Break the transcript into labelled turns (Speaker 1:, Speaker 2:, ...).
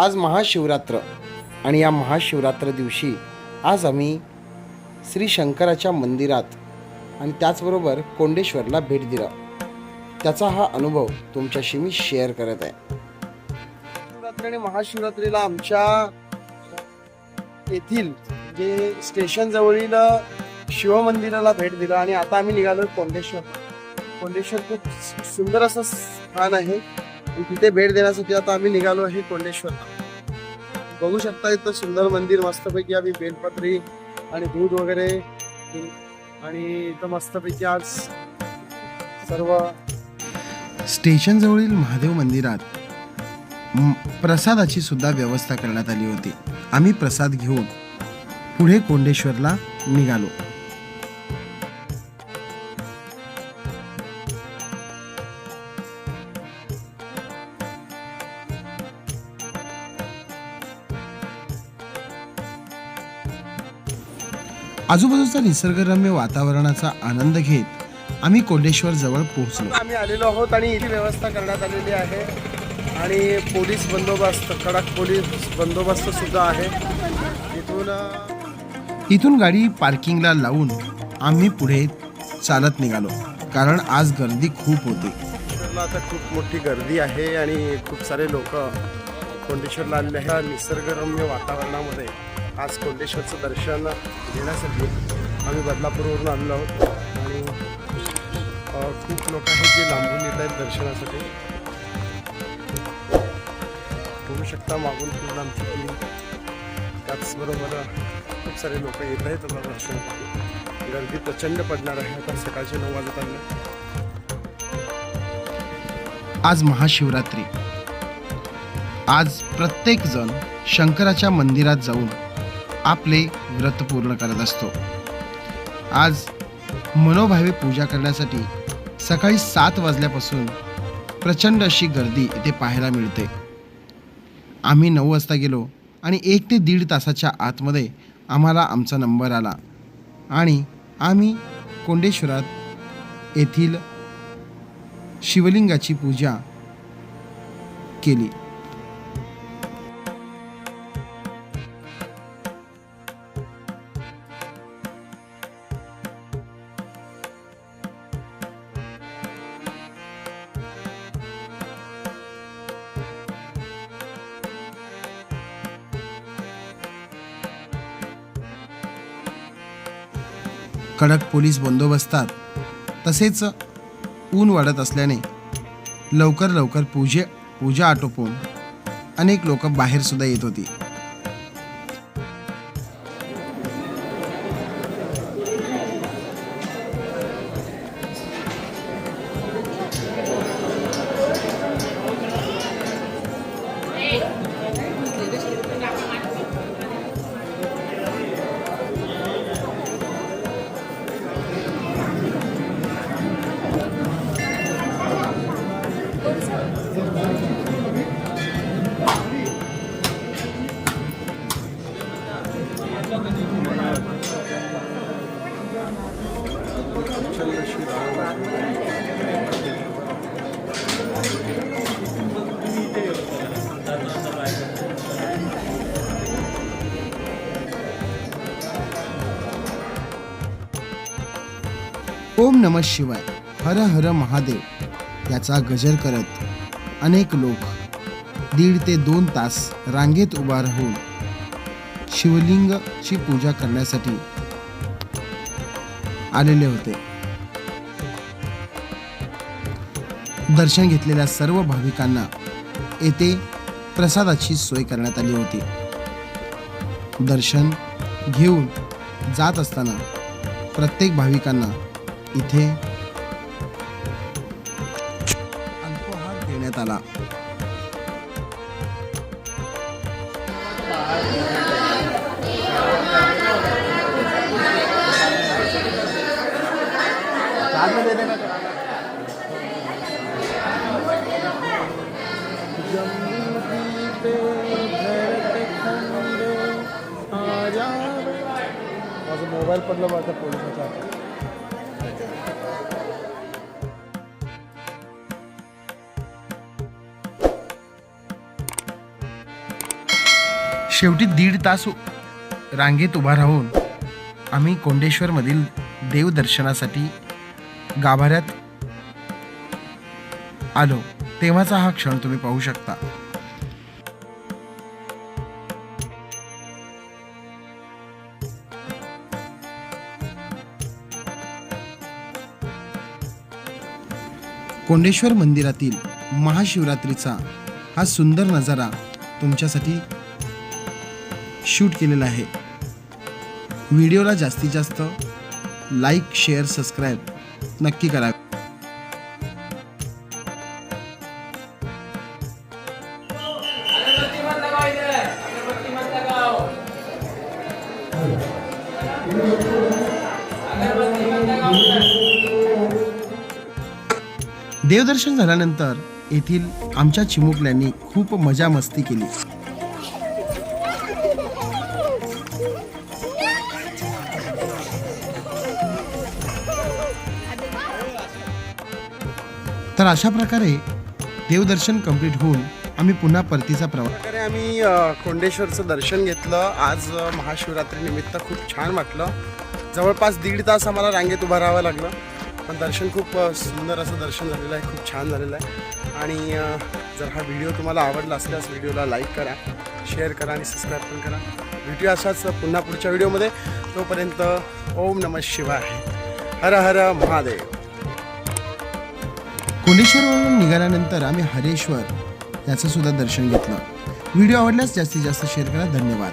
Speaker 1: आज महाशिवरात्र आणि या महाशिवरात्र दिवशी आज आम्ही श्री शंकराच्या मंदिरात आणि त्याचबरोबर कोंडेश्वरला भेट दिला. त्याचा हा अनुभव तुमच्याशी मी शेअर करत आहे. शिवरात्री आणि महाशिवरात्रीला आमच्या येथील जे स्टेशन जवळील शिवमंदिराला भेट दिला आणि आता आम्ही निघालो कोंडेश्वर. कोंडेश्वर खूप सुंदर असं स्थान आहे. तिथे भेट देण्यासाठी आता आम्ही निघालो आहे कोंडेश्वरला. बघू शकता इथं सुंदर मंदिर मस्तपैकी आम्ही बेलपत्री आणि दूध वगैरे आणि इथं मस्तपैकी आज सर्व स्टेशन जवळील महादेव मंदिरात प्रसादाची सुद्धा व्यवस्था करण्यात आली होती. आम्ही प्रसाद घेऊन पुढे कोंडेश्वरला निघालो. आजूबाजूचा निसर्गरम्य वातावरणाचा आनंद घेत आम्ही कोंडेश्वर जवळ पोहोचलो. आम्ही आलेलो आहोत आणि इथे व्यवस्था करण्यात आलेली आहे. आणि पोलीस बंदोबस्त कडक पोलीस बंदोबस्त सुद्धा आहे. इथून इथून गाडी पार्किंगला लावून आम्ही पुढे चालत निघालो. कारण आज गर्दी खूप होती. आता खूप मोठी गर्दी आहे आणि खूप सारे लोक कोंडेश्वरला आलेले ह्या निसर्गरम्य वातावरणामध्ये आज कोंडेश्वरचं दर्शन घेण्यासाठी आम्ही बदलापूरवरून आलेलो आहोत. आणि खूप लोक आहेत जे लांबून येत आहेत दर्शनासाठी. बघू शकता मागून पूर्ण आमची टीम. त्याचबरोबर खूप सारे लोक येत आहेत आता दर्शनासाठी. गर्दी प्रचंड पडणार आहे आता सकाळचे नऊ वाजत आले आज महाशिवरात्री. आज प्रत्येक जण शंकराच्या मंदिरात जाऊन आपले व्रत पूर्ण करत असतो. आज मनोभावे पूजा करण्यासाठी सकाळी सात वाजल्यापासून प्रचंड अशी गर्दी इथे पाहायला मिळते. आम्ही नऊ वाजता गेलो आणि एक ते दीड तासाच्या आतमध्ये आम्हाला आमचा नंबर आला आणि आम्ही कोंडेश्वरात येथील शिवलिंगाची पूजा केली. कडक पोलीस बंदोबस्तात तसेच ऊन वाढत असल्याने लवकर लवकर पूजे पूजा आटोपून अनेक लोक बाहेरसुद्धा येत होती. ओम नम शिवाय हर हर महादेव याचा गजर करत अनेक लोक दीड ते दोन तास रांगेत उभा राहून शिवलिंगची पूजा करण्यासाठी आलेले होते. दर्शन घेतलेल्या सर्व भाविकांना येथे प्रसादाची सोय करण्यात आली होती. दर्शन घेऊन जात असताना प्रत्येक भाविकांना इथे अल्पोहार देण्यात आला. मोबाईल पडला पोलिसाच्या हातात. शेवटी दीड तास रांगेत उभा राहून आम्ही कोंडेश्वरमधील देवदर्शनासाठी गाभाऱ्यात आलो. तेव्हाचा हा क्षण तुम्ही पाहू शकता. कोंडेश्वर मंदिरातील महाशिवरात्रीचा हा सुंदर नजारा तुमच्यासाठी शूट केलेला आहे. व्हिडिओला जास्तीत जास्त लाईक शेअर सबस्क्राईब नक्की करा. देवदर्शन झाल्यानंतर येथील आमच्या चिमुकल्यांनी खूप मजा मस्ती केली. तर अशा प्रकारे देवदर्शन कंप्लीट होऊन आम्ही पुन्हा परतीचा प्रवास आम्ही कोंडेश्वरचं दर्शन घेतलं. आज महाशिवरात्री निमित्त खूप छान वाटलं. जवळपास दीड तास आम्हाला रांगेत उभं राहावं लागलं. पण दर्शन खूप सुंदर असं दर्शन झालेलं आहे खूप छान झालेलं आहे. आणि जर हा व्हिडिओ तुम्हाला आवडला असल्यास व्हिडिओला लाईक करा शेअर करा आणि सबस्क्राईब पण करा. भेटूया असाच पुन्हा पुढच्या व्हिडिओमध्ये. तोपर्यंत ओम नमः शिवाय. हर हर महादेव. कोंडेश्वरवरून निघाल्यानंतर आम्ही हरेश्वर याचं सुद्धा दर्शन घेतलं. व्हिडिओ आवडल्यास जास्तीत जास्त शेअर करा. धन्यवाद.